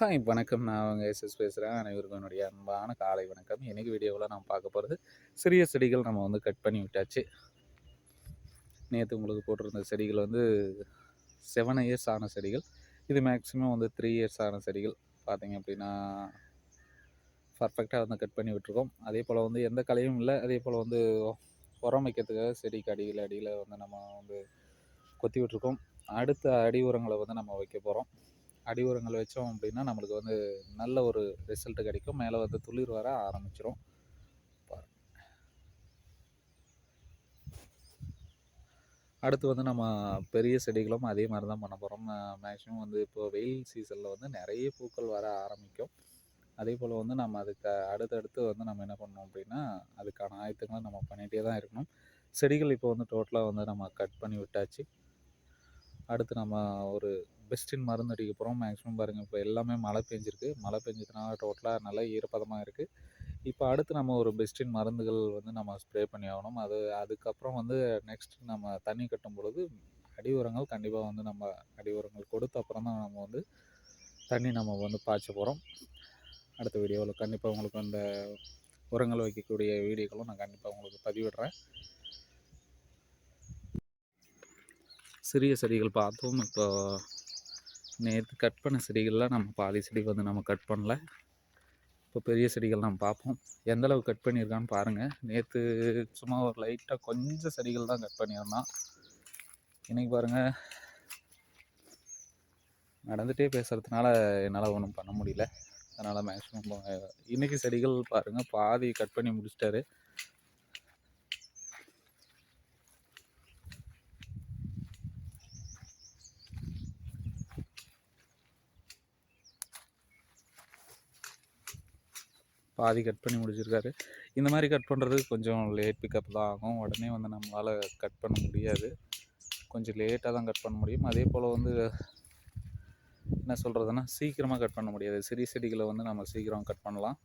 Hi வணக்கம். நான் அவங்க எஸ்எஸ் பேசுகிறேன் அனைவருக்கும் என்னுடைய அன்பான காலை வணக்கம். இன்றைக்கி வீடியோவில் நம்ம பார்க்க போகிறது சிறிய செடிகள் நம்ம வந்து கட் பண்ணி விட்டாச்சு. நேற்று உங்களுக்கு போட்டிருந்த செடிகள் வந்து செவன் இயர்ஸ் ஆன செடிகள். இது மேக்ஸிமம் வந்து த்ரீ இயர்ஸ் ஆன செடிகள். பார்த்தீங்க அப்படின்னா பர்ஃபெக்டாக வந்து கட் பண்ணி விட்டுருக்கோம். அதே போல் வந்து எந்த கலையும் இல்லை. அதே போல் வந்து உரம் வைக்கிறதுக்காக செடிக்கு அடியில் அடியில் வந்து நம்ம வந்து கொத்தி விட்டுருக்கோம். அடுத்த அடி உரங்களை வந்து நம்ம வைக்க போகிறோம் அடி உரங்கள் வச்சோம் அப்படின்னா நம்மளுக்கு வந்து நல்ல ஒரு ரிசல்ட்டு கிடைக்கும். மேலே வந்து துளிர் வர ஆரம்பிச்சிரும். அடுத்து வந்து நம்ம பெரிய செடிகளும் அதே மாதிரி தான் பண்ண போகிறோம் மேக்ஸிமம் வந்து இப்போ வெயில் சீசனில் வந்து நிறைய பூக்கள் வர ஆரம்பிக்கும். அதே போல் வந்து நம்ம அதுக்கு அடுத்தடுத்து வந்து நம்ம என்ன பண்ணணும் அப்படின்னா அதுக்கான ஆயத்தங்களை நம்ம பண்ணிகிட்டே தான் இருக்கணும். செடிகள் இப்போ வந்து டோட்டலாக வந்து நம்ம கட் பண்ணி விட்டாச்சு. அடுத்து நம்ம ஒரு பெஸ்டின் மருந்து அடிக்க போகிறோம் மேக்ஸிமம் பாருங்கள் இப்போ எல்லாமே மழை பெஞ்சிருக்கு. மழை பெஞ்சதுனால டோட்டலாக நல்லா ஈரப்பதமாக இருக்குது இப்போ அடுத்து நம்ம ஒரு பெஸ்டின் மருந்துகள் வந்து நம்ம ஸ்ப்ரே பண்ணி ஆகணும். அது அதுக்கப்புறம் வந்து நெக்ஸ்ட் நம்ம தண்ணி கட்டும் பொழுது அடி உரங்கள் கண்டிப்பாக வந்து நம்ம அடி உரங்கள் கொடுத்த அப்புறம் தான் நம்ம வந்து தண்ணி நம்ம வந்து பாய்ச்ச போகிறோம் அடுத்த வீடியோவில் கண்டிப்பாக உங்களுக்கு அந்த உரங்கள் வைக்கக்கூடிய வீடியோக்களும் நான் கண்டிப்பாக உங்களுக்கு பதிவிடுறேன். சிறிய செடிகள் பார்த்தோம். இப்போ நேற்று கட் பண்ண செடிகள்லாம் நம்ம பாதி செடி வந்து நம்ம கட் பண்ணல. இப்போ பெரிய செடிகள் நம்ம பார்ப்போம். எந்த அளவு கட் பண்ணியிருக்கான்னு பாருங்கள் நேற்று சும்மா ஒரு லைட்டாக கொஞ்சம் செடிகள் தான் கட் பண்ணியிருந்தான் இன்றைக்கி பாருங்கள் நடந்துகிட்டே பேசுகிறதுனால என்னால் ஒன்றும் பண்ண முடியல. அதனால் மேக்ஸிமம் இன்றைக்கி செடிகள் பாருங்கள் பாதி கட் பண்ணி முடிச்சிட்டாரு. பாதி கட் பண்ணி முடிச்சிருக்காரு. இந்த மாதிரி கட் பண்ணுறது கொஞ்சம் லேட் பிக்கப் தான் ஆகும். உடனே வந்து நம்மளால் கட் பண்ண முடியாது. கொஞ்சம் லேட்டாக தான் கட் பண்ண முடியும். அதே போல் வந்து என்ன சொல்கிறதுனா சீக்கிரமாக கட் பண்ண முடியாது. சிறிய செடிகளை வந்து நம்ம சீக்கிரம் கட் பண்ணலாம்.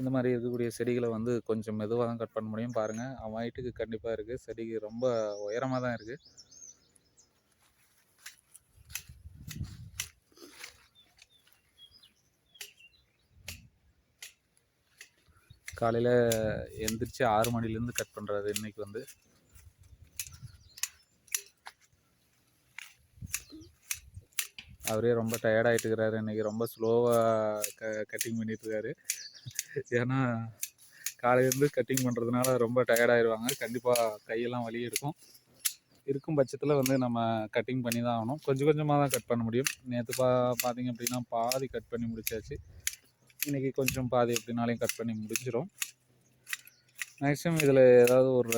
இந்த மாதிரி இருக்கக்கூடிய செடிகளை வந்து கொஞ்சம் மெதுவாக தான் கட் பண்ண முடியும். பாருங்கள் அவன் ஹைட்டுக்கு கண்டிப்பாக இருக்குது செடி ரொம்ப உயரமாக தான் இருக்குது காலையில் எந்திரிச்சு ஆறு மணிலேருந்து கட் பண்ணுறாரு இன்றைக்கி வந்து. அவரே ரொம்ப டயர்டாகிட்டு இருக்கிறாரு இன்னைக்கு ரொம்ப ஸ்லோவாக க கட்டிங் பண்ணிட்டு ஏன்னா காலையிலேருந்து கட்டிங் பண்ணுறதுனால ரொம்ப டயர்டாகிடுவாங்க கண்டிப்பாக கையெல்லாம் வலி இருக்கும். இருக்கும் பட்சத்தில் வந்து நம்ம கட்டிங் பண்ணி தான் ஆகணும். கொஞ்சம் கொஞ்சமாக தான் கட் பண்ண முடியும். நேற்று பா பார்த்திங்க அப்படின்னா பாதி கட் பண்ணி முடிச்சாச்சு. இன்றைக்கி கொஞ்சம் பாதி எப்படினாலையும் கட் பண்ணி முடிஞ்சிடும் மேக்ஸிமம் இதில் ஏதாவது ஒரு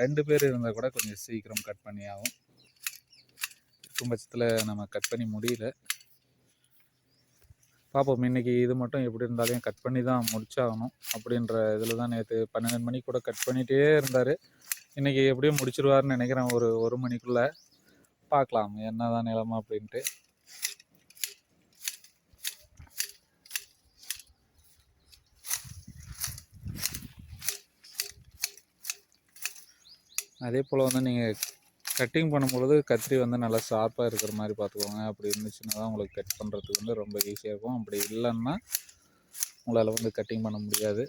ரெண்டு பேர் இருந்தால் கூட கொஞ்சம் சீக்கிரம் கட் பண்ணி ஆகும். இருக்கும் பட்சத்தில் நம்ம கட் பண்ணி முடியல. பார்ப்போம் இன்றைக்கி இது மட்டும் எப்படி இருந்தாலும் கட் பண்ணி தான் முடிச்சாகணும். அப்படின்ற இதில் தான் நேற்று பன்னெண்டு மணிக்கு கூட கட் பண்ணிகிட்டே இருந்தார். இன்றைக்கி எப்படியும் முடிச்சிருவார்னு நினைக்கிறேன். ஒரு ஒரு மணிக்குள்ளே. பார்க்கலாம். என்ன தான் நிலமா அப்படின்ட்டு. அதே போல் வந்து நீங்கள் கட்டிங் பண்ணும்பொழுது கத்திரி வந்து நல்லா ஷார்ப்பாக இருக்கிற மாதிரி பார்த்துக்கோங்க. அப்படி இருந்துச்சுன்னா தான் உங்களுக்கு கட் பண்ணுறதுக்கு வந்து ரொம்ப ஈஸியாக இருக்கும். அப்படி இல்லைன்னா உங்களால் வந்து கட்டிங் பண்ண முடியாது.